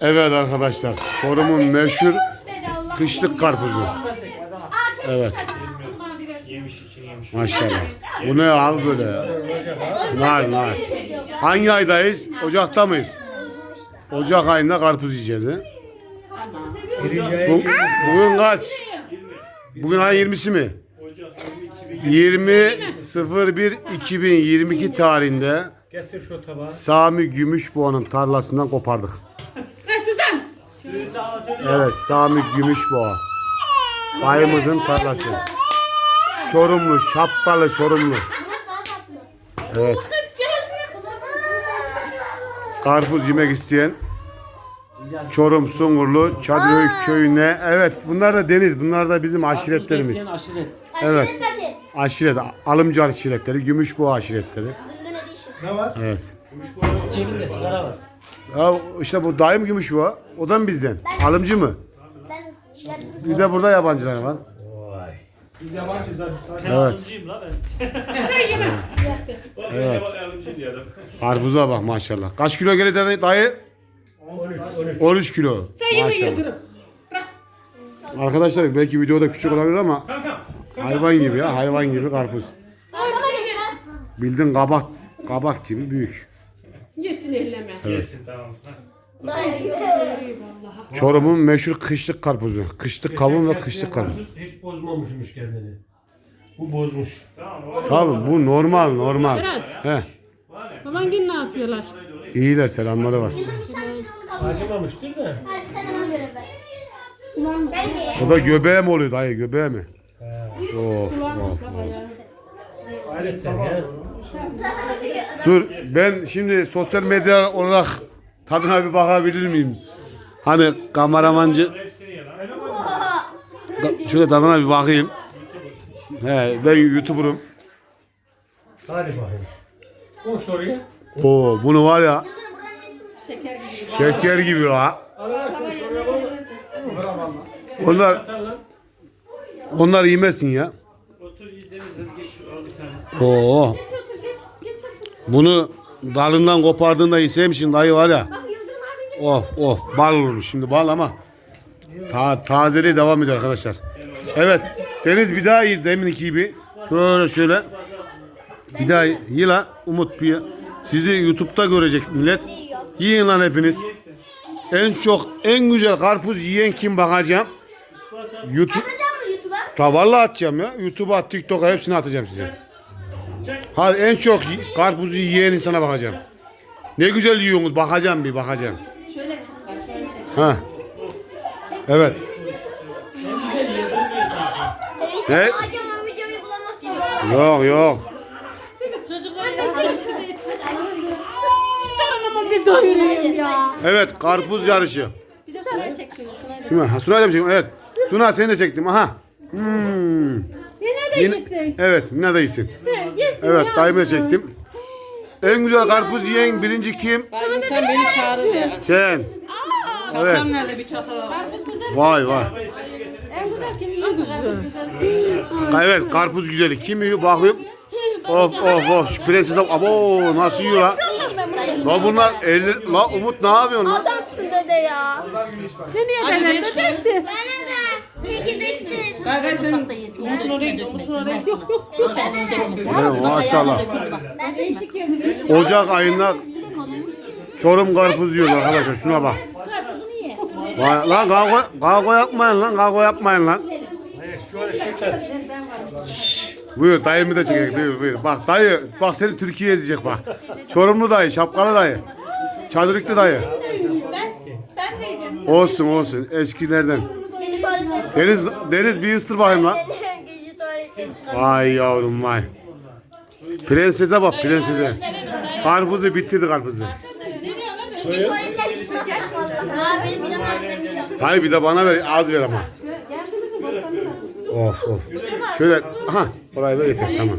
Evet arkadaşlar. Çorum'un meşhur kışlık karpuzu. Evet. Maşallah. Bu ne abi böyle ya? Nar nar. Hangi aydayız? Ocakta mıyız? Ocak ayında karpuz yiyeceğiz. He? Bu, bugün kaç? Bugün ayın 20'si mi? 20 01 2022 tarihinde getir şu tabağı. Sami Gümüşboğa'nın tarlasından kopardık. Sizden. Evet Sami Gümüşboğa. Dayımızın tarlası. Çorumlu, şapkalı Çorumlu. Evet. Karpuz yemek isteyen Çorum Sungurlu Çadırköy köyüne. Evet bunlar da deniz. Bunlar da bizim aşiretlerimiz. Aşiret. Evet. Aşiret. Alımcı aşiretleri. Gümüşboğa aşiretleri. Ne var? Evet. Cebinde sigara var. Ya işte bu dayım Gümüşboğa. O da mı bizden? Alımcı mı? Bir de burada yabancılar var. Vay. Biz yabancıyız abi. Sakin. Evet. Alıcıyım la ben. Sen yeme. Evet. Alıcıyım diyordum. Karpuza bak maşallah. Kaç kilo gelir dayı- dayı? 13 13. 13 kilo. Sen Maşallah. yedirin. Arkadaşlar belki videoda küçük olabilir ama Kankam. hayvan gibi ya hayvan gibi karpuz. Bildin kabak kabak gibi büyük. Yesin elleme. Yesin tamam. Çorum'un meşhur kışlık karpuzu. Kışlık kavun ve kışlık karpuz. Hiç bozmamışmış kendini. Bu bozmuş. Tamam. Tabii bu normal normal. Serhat. He. Baban gel ne yapıyorlar? İyiler selamları var. Acımamıştır da. Hadi sen ona göre ver. O da göbeğe mi oluyor dayı göbeğe mi? Of, of. Ya. Dur ben şimdi sosyal medya olarak tadına bir bakabilir miyim? Hani kameramancı. Da- Şöyle tadına bir bakayım. He, ben YouTuber'ım. Hadi bakayım. Koş oraya. Oo, bunu var ya. Şeker gibi la. Onlar Atar lan. onlar yemesin ya. Al bir tane. Oo. Bunu dalından kopardığında yeseymişsin dayı var ya. Oh oh bal olmuş şimdi bal ama ta tazeliği devam ediyor arkadaşlar. Evet Deniz bir daha iyi deminki gibi. Şöyle şöyle. Bir daha iyi la Umut bir. Sizi YouTube'da görecek millet. Yiyin lan hepiniz. En çok en güzel karpuz yiyen kim bakacağım. YouTube Atacağım mı YouTube'a? Ta vallahi atacağım ya. YouTube'a, TikTok'a hepsini atacağım size. Hadi en çok karpuzu yiyen insana bakacağım. Ne güzel yiyorsunuz. Bakacağım bir bakacağım. Şöyle çık. Şöyle çık. Ha. Evet. Ne? Acaba o videoyu bulamazsın. Yok yok. Çocuklar Ama bir doyurayım ya. Evet karpuz yarışı. Bize şöyle çek şunu. Şuna Suna, ha, Suna'yı da mı çekeyim? Evet. Suna seni de çektim. Aha. Hmm. Yine de Yine- yesin. Evet Mina da iyisin. Evet ya. dayımı da çektim. En güzel karpuz yiyen birinci kim? Bak insan beni çağırır ya. Sen. Evet. Çatal nerede bir çatal var. Vay vay. En güzel kim yiyorsa karpuz güzel. Evet karpuz güzeli. Kim yiyor bakayım. Of of of şu prenses abo nasıl yiyor la? La bunlar eller la Umut ne yapıyorsun lan? Adamsın dede ya. Seni ederler geç dedesi. Bana da çekirdeksiz. Gel sen omuzun oraya git omuzun oraya git. Evet, maşallah. Değişik yerine. Ocak ayında Çorum karpuz yiyor arkadaşlar şuna bak. Vay, lan kavga, kavga yapmayın lan kavga yapmayın lan. Şeker. Buyur dayımı da çekelim buyur buyur. Bak dayı bak seni Türkiye ezecek bak. Çorumlu dayı şapkalı dayı. Çadırıklı dayı. Olsun olsun. Eskilerden. Deniz Deniz bir ıstır bakayım lan. Gece tuvaletlerim. Vay yavrum vay. Prensese bak prensese. Karpuzu bitirdi karpuzu. Gece de var. benim bir de var. Hayır bir de bana ver az ver ama. Of of. Şöyle ha orayı ver yeter tamam.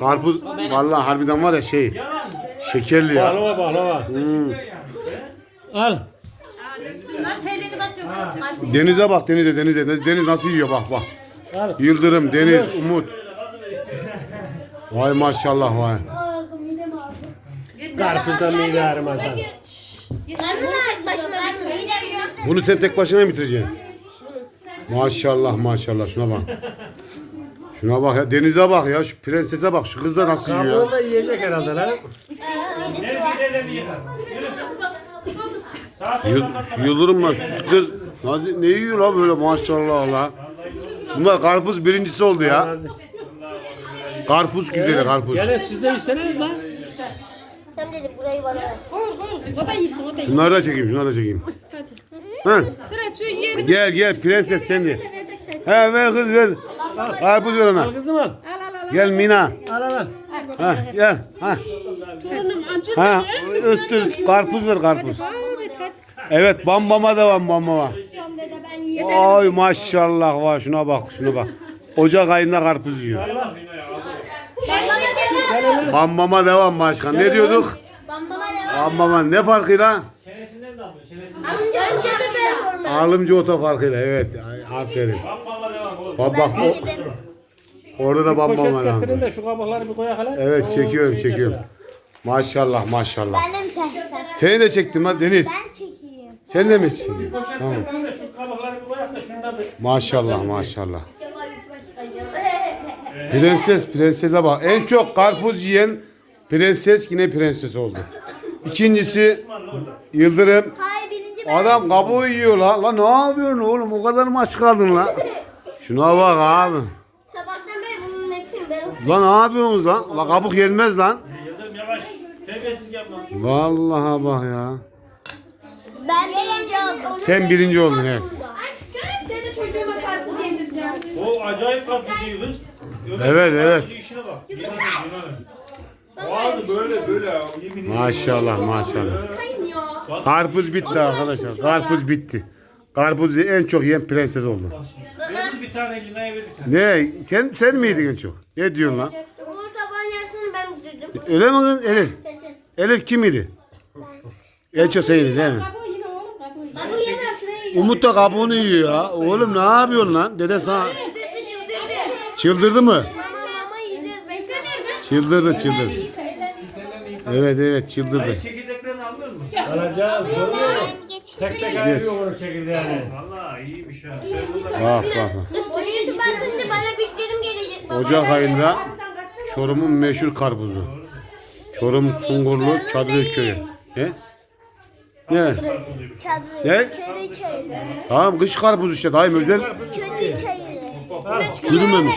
Karpuz vallahi harbiden var ya şey şekerli ya. Baklava baklava. Al. Denize bak denize denize. Deniz nasıl yiyor bak bak. Yıldırım, Deniz, Umut. Vay maşallah vay. Karpuzdan meyve bitiriyorum. Bunu sen tek başına mı bitireceksin? Maşallah maşallah şuna bak. Şuna bak ya denize bak ya şu prensese bak şu kız da nasıl yiyor Kabuğunu da yiyecek herhalde lan. Neresi gidelim yıkar. Şu yıldırım var şu kız Hadi ne yiyor la böyle maşallah la. Bunlar karpuz birincisi oldu ya. Karpuz güzeli karpuz. Gene siz de içseniz lan. Sen dedi burayı bana ver. O da iyisin o da iyisin. Şunları da çekeyim şunları da çekeyim. Hı. Sıra şu yerini. Gel gel prenses sen de. He ver kız ver. Karpuz ver Al ona. kızım al. Gel Mina. Al al al. Ha gel. Ha. Torunum acıdı. Ha ıstır karpuz ver karpuz. Evet bambama devam bambama. Ay maşallah var şuna bak şuna bak. Ocak ayında karpuz yiyor. Bambama devam başkan. Ne diyorduk? Bambama devam. Bambama ne farkıyla? Çenesinden de alıyor. Çenesinden. Amca önce de ben Alımcı farkıyla evet. Ay, Aferin. Bambala devam oğlum. Bak bak o, orada da bambama Poşet devam. getirin de şu kabukları bir koyak hele. Evet çekiyorum çekiyorum. Maşallah maşallah. Mi çekeceğim? Seni de çektim ha Deniz. Ben çekeyim. Sen de mi? Poşet Tamam. şu koyak da bir. Maşallah maşallah. Prenses prensese bak. En çok karpuz yiyen prenses yine prenses oldu. İkincisi Yıldırım. Hayır birinci ben. Adam kabuğu yiyor la. La ne yapıyorsun oğlum? O kadar mı aç kaldın la? Şuna bak abi. Sabahtan beri bunun hepsini ben ısırdım. La ne yapıyorsunuz lan? La kabuk yenmez lan. Yıldırım yavaş. Terbiyesiz yapma. Vallahi bak ya. Ben birinci oldum. Sen birinci oldun evet. Aşkım seni çocuğuma karpuz yedireceğim. O acayip yiyor kız. Evet, evet. işine bak. Böyle böyle ya. Yemin ederim. Maşallah maşallah. Kaynıyor. Karpuz bitti arkadaşlar. Karpuz bitti. Karpuzu en çok yiyen prenses oldu. Bir tane Lina'ya verdik. Ne? Sen, sen miydin en çok? Ne diyorsun lan? Bunun sabahın yarısını ben bitirdim. Öyle mi kız? Elif. Kesin. Elif kim idi? En çok senin değil mi yine oğlum kabuğu yine. Bak bu yemem şuraya yiyor. Umut da kabuğunu yiyor ya. Oğlum ne yapıyorsun lan? Dede sana çıldırdı mı? Mama mama yiyeceğiz. Bekle. Çıldırdı çıldırdı. Evet evet çıldırdı. Çekirdeklerini almıyor musun? Alacağız. Musun? Tek tek ayırıyor onu çekirdeğini. Valla iyiymiş ha. Sen burada Bak bak bak. Isırıyor basınca bana bitlerim gelecek baba. Ocak ayında Çorum'un meşhur karpuzu. Çorum Sungurlu Çadırı Köyü. Ne? Ne? Çadır. Ne? Köylü çayırı. Tamam kış karpuzu işte dayım özel. Köylü çayırı. Çürümemiş.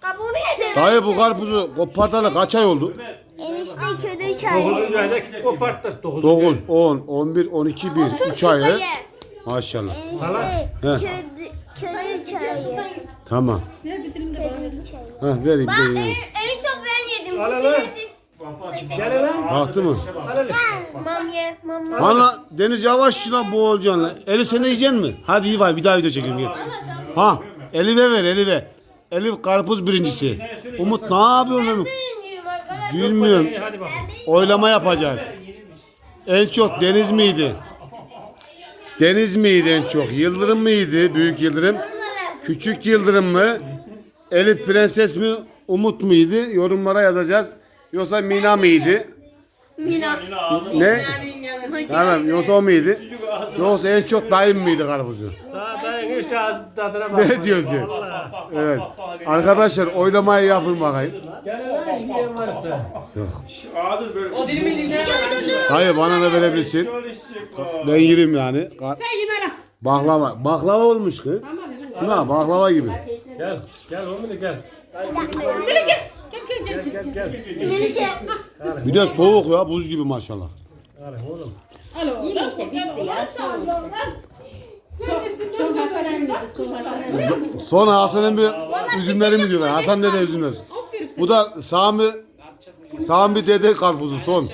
Kabuğunu yedim. Dayı bu karpuzu kopartalı kaç ay oldu? Enişte köylü çayırı. 9. ayda koparttık 9. 9, 10, 11, 12, 1, 3 ayı. Ye. Maşallah. Enişte köylü, köylü çayırı. Tamam. Köylü çayırı. Heh vereyim Bak de en, en çok ben yedim. Al al al. Gel lan. Baktı mı? Al hele. Mam ye, mam mam. Bana Deniz yavaş şuna boğulacaksın lan. Eli sen de yiyeceksin mi? Hadi iyi var bir daha video çekelim gel. Ha Elif'e ver Elif'e. Elif karpuz birincisi. Umut ne yapıyorsun Umut? Bilmiyorum. İyi, Hadi bakalım. Oylama yapacağız. En çok Deniz miydi? Deniz miydi en çok? Yıldırım mıydı? Büyük Yıldırım. Küçük Yıldırım mı? Elif Prenses mi? Umut muydu? Yorumlara yazacağız. Yoksa Mina mıydı? Mina Ne? Tamam yoksa o muydu? Yoksa en çok dayım mıydı karpuzu? Daha geç ağzı tadına bak. Ne diyorsun? Evet. Arkadaşlar oylamayı yapın bakayım. Böyle. O dilimi Hayır bana da verebilirsin. Ben yerim yani. Sen yeme lan. Baklava. Baklava olmuş kız. Şuna baklava gibi. Gel. Gel oğlum gel. Gel gel. Gel gel gel. Bir de soğuk ya buz gibi maşallah. Hadi oğlum. Alo. Yine işte bitti ya. Son işte. Son Hasan emmiydi. Son Hasan emmiydi. Sonra Hasan emmi üzümleri mi diyorlar? Hasan dede sana. Bu da Sami Sami dede karpuzu son.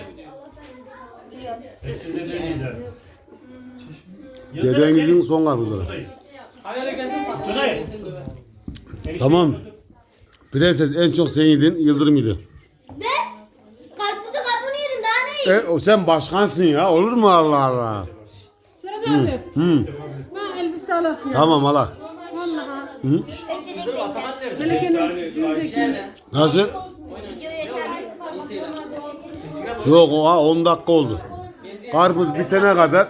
Dedenizin son karpuzları. Tunay. Tamam. Prenses en çok sen yedin Yıldırım yedi. Ne? Karpuzu kabuğunu yedim daha ne E, o sen başkansın ya. Olur mu Allah Allah? Sıra da abi. Hı. Ben elbise alıp ya. Tamam Allah. Vallahi. Bekle. Melekenin düğündeki. Nasıl? Video yeter. Yok o ha 10 dakika oldu. karpuz bitene kadar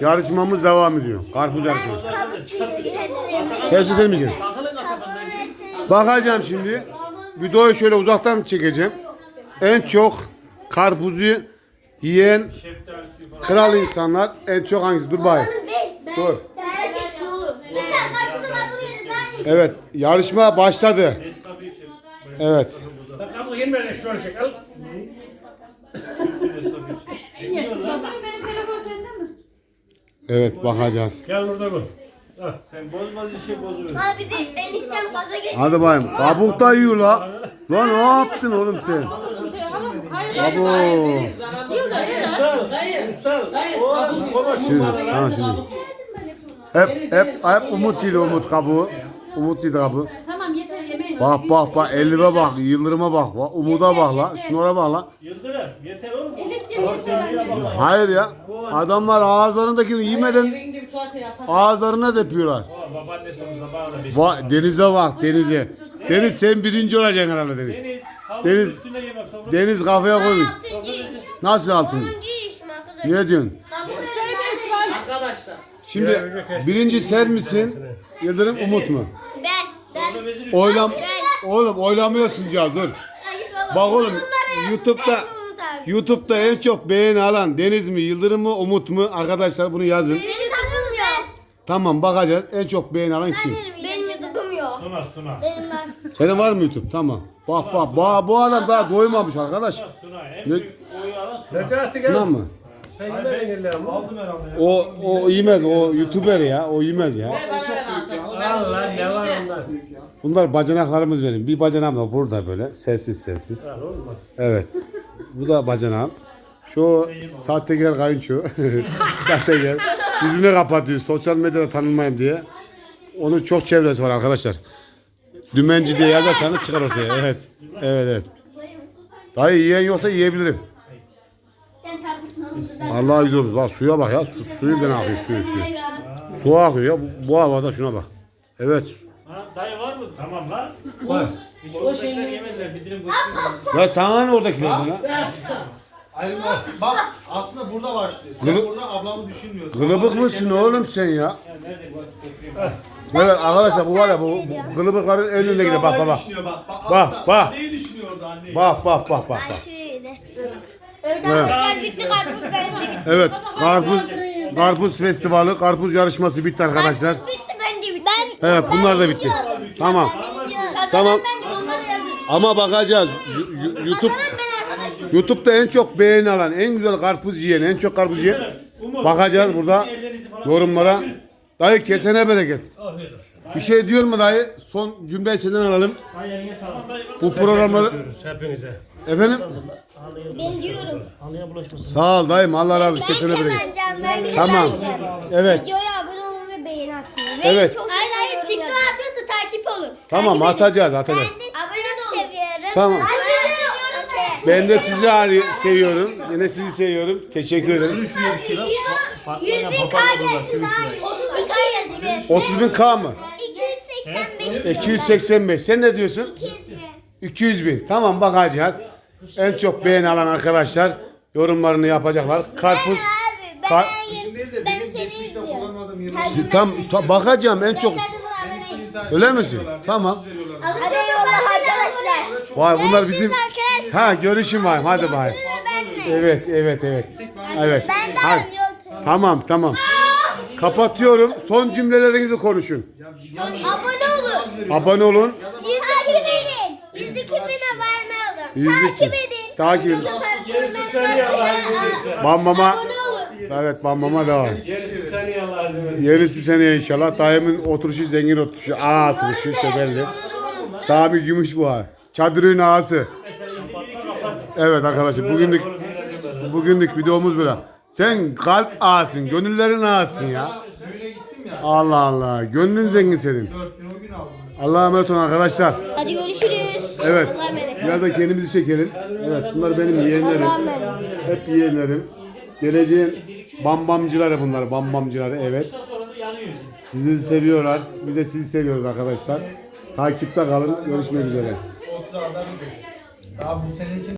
yarışmamız devam ediyor. Karpuz yarışması. Hepsi sen mi yiyeceksin? Bakacağım şimdi. Videoyu şöyle uzaktan çekeceğim. En çok karpuzu yiyen kral insanlar en çok hangisi? Dur bakayım. Dur. Evet yarışma başladı. Evet. Şey. Evet bakacağız. Gel burada bu. Sen bozma bir şey bozuyor. Bana bizi enişten fazla geçti. Hadi bakayım. Kabuk da yiyor la. Lan ne yaptın oğlum sen? Abo. Şimdi, tamam şimdi. Hep hep hep Umut yedi Umut kabuğu. Umut yedi kabuğu. Tamam yeter yemeğin. Bak bak bak elime bak, Yıldırım'a bak, bak Umut'a bak la, şunlara bak la. Yıldırım yeter oğlum. Elifciğim yeter. Hayır ya, adamlar ağızlarındakini yemeden tuvalete ağızlarına depiyorlar. Babaannesi onun beş. Va denize bak, denize. Deniz sen birinci olacaksın herhalde Deniz. Deniz. Deniz. üstüne kafaya koymuş. Nasıl altın? Ne diyorsun? Arkadaşlar. Şimdi birinci sen misin? Yıldırım Umut mu? Ben. Ben. Oylam Oğlum oylamıyorsun ya dur. Bak oğlum YouTube'da YouTube'da en çok beğeni alan Deniz mi, Yıldırım mı, Umut mu? Arkadaşlar bunu yazın. Beni tanımıyor. Tamam bakacağız. En çok beğeni alan kim? Benim YouTube'um yok. Suna suna. Benim var. Senin var mı YouTube? Tamam. Bak bak bu, bu adam daha doymamış arkadaş. Suna. En Ne- büyük oyu alan suna. Necati gel. Mı? Sen yemedin elle ama. O o yemez. O YouTuber ya. O yemez ya. Al lan ne var onlar? Bunlar bacanaklarımız benim. Bir bacanağım da burada böyle. Sessiz sessiz. Al oğlum bak. Evet. Bu da bacanağım. Şu sahtekar kayınço. sahtekar. Yüzünü kapatıyor. Sosyal medyada tanınmayayım diye. Onun çok çevresi var arkadaşlar. Dümenci diye yazarsanız çıkar ortaya. Evet. Evet evet. Dayı yiyen yoksa yiyebilirim. Allah güzel olmuş. Bak suya bak ya. Su, suyu ben akıyor suyu suyu. Su akıyor ya. Bu, bu havada şuna bak. Evet. Ha, dayı var mı? Tamam lan. Var. Hiç o şeyini yemediler. Bir dilim götürüyor. Ya sana ne oradakiler ya? Hayır bak, bak aslında burada başlıyor. Sen Gılıp- burada ablamı düşünmüyorsun. Kılıbık mısın oğlum sen ya? Nerede bu? Evet arkadaşlar bu var ya bu, bu kılıbıkların en önünde gidiyor. Bak bak bak. Düşünüyor, bak, bak, Bak, bak. Anneyi düşünüyor orada anneyi. Bak bak bak bak. bak. Şöyle. Öğretmen gitti karpuz geldi. Evet karpuz karpuz festivali, karpuz yarışması bitti arkadaşlar. Bitti ben de bitti. Ben, Evet bunlar da bitti. Tamam. Tamam. ben de onları yazın. Ama bakacağız. Yu- yu- YouTube. YouTube'da en çok beğeni alan, en güzel karpuz yiyen, en çok karpuz yiyen bakacağız burada yorumlara. Dayı kesene bereket. Bir şey diyor mu dayı? Son cümleyi senden alalım. Bu programları hepinize. efendim Ben diyorum. Sağ ol dayım Allah razı olsun Ben kesene bereket. Ben bir Tamam. Evet. Videoya abone olun ve beğeni atın. Evet. Çok hayır hayır TikTok atıyorsa takip olun. Tamam atacağız atacağız. Abone de olun. Seviyorum. Tamam. Ben. Ben de sizi seviyorum. Yine sizi seviyorum. Teşekkür ederim. 100 bin K gelsin abi. 30 bin K gelsin. 30 bin K mı? 285 285. Sen ne diyorsun? 200 bin. Tamam bakacağız. En çok beğeni alan arkadaşlar yorumlarını yapacaklar. Karpuz. Ben Kar- Ben benim seni izliyorum. Tam, tam bakacağım en çok. Öyle misin? Tamam. Hadi eyvallah arkadaşlar. Vay bunlar bizim. arkadaşlar. Ha görüşüm var. Hadi bay. Evet evet evet. Evet. Ben de Hadi. anlıyorum. Tamam tamam. Kapatıyorum. Son cümlelerinizi konuşun. Abone olun. Abone olun. 102 bin. 102 bin abone olun. 102. Takip edin. Takip edin. Gerisi sen ya Allah'ın izniyle. Bambama. Abone olun. Evet bambama devam. Gerisi sen ya izniyle. Yenisi seneye inşallah. Dayımın oturuşu zengin oturuşu. Ağa oturuşu işte belli. Sami Gümüş bu ha. Çadırın ağası. Evet arkadaşlar bugünlük bugünlük videomuz böyle. Sen kalp ağasın, gönüllerin ağasın ya. Allah Allah. Gönlün zengin senin. Allah'a emanet olun arkadaşlar. Hadi görüşürüz. Evet. Allah'a emanet. Biraz da kendimizi çekelim. Evet bunlar benim yeğenlerim. Hep yeğenlerim. Geleceğin bambamcıları bunlar. Bambamcıları evet. Sizi seviyorlar. Biz de sizi seviyoruz arkadaşlar. Takipte kalın. Görüşmek üzere. 30 adam. Ya bu seninki